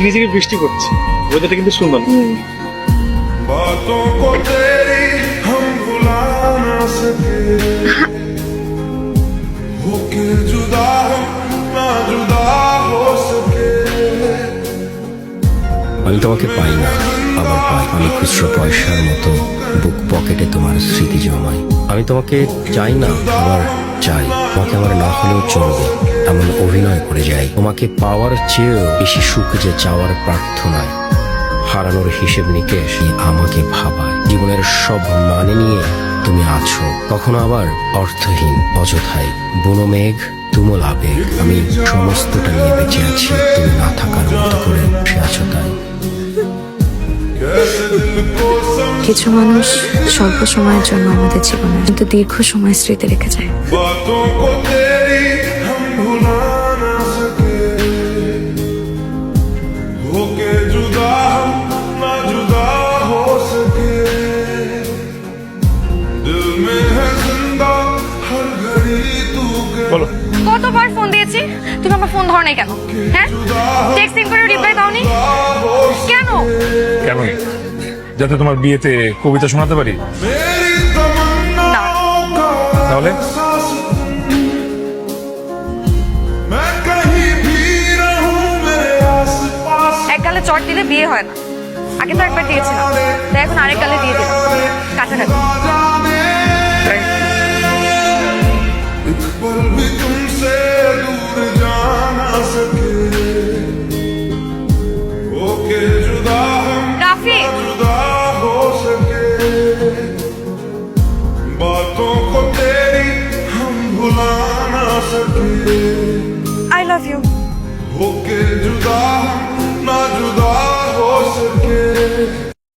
ঝিকিঝিকি বৃষ্টি পড়ছে ওয়েদারটা কিন্তু সুন্দর। আমি তোমাকে পাই না। আমার পাই অনেক মানে খুচরো পয়সার মতো। বুক পকেটে তোমার স্মৃতি জমায়। আমি তোমাকে চাই না, আবার চাই। তোমাকে আমার না হলেও চলবে, এমন অভিনয় করে যাই। তোমাকে পাওয়ার চেয়েও বেশি সুখ যে চাওয়ার প্রার্থনায়। হারানোর হিসেব নিকেশ আমাকে ভাবায়। জীবনের সব মানে নিয়ে তুমি আছো। কখনো আবার অর্থহীন, অযথায়। বনমেঘ তুমল আবেগ। আমি সমস্তটা নিয়ে বেঁচে আছি। তুমি না থাকার মতো করে সে আছো তাই। কিছু মানুষ স্বল্প সময়ের জন্য আমাদের জীবনে কিন্তু দীর্ঘ সময় স্মৃতি রেখে যায়। কতবার ফোন দিয়েছি? তুমি আমার ফোন ধরো নাই কেন? হ্যাঁ? টেক্সটিং করে রিপ্লাই দাওনি? কেন? কেন? যাতে তোমার বিয়েতে কবিতা শোনাতে পারি? তাহলে? এককালে চট দিলে বিয়ে হয় না। আগে তো একবার দিয়েছিলাম। তাই এখন আরেককালে দিয়ে দিলাম। কাছাকাছি আই লাভ ইউ ওকে জুদা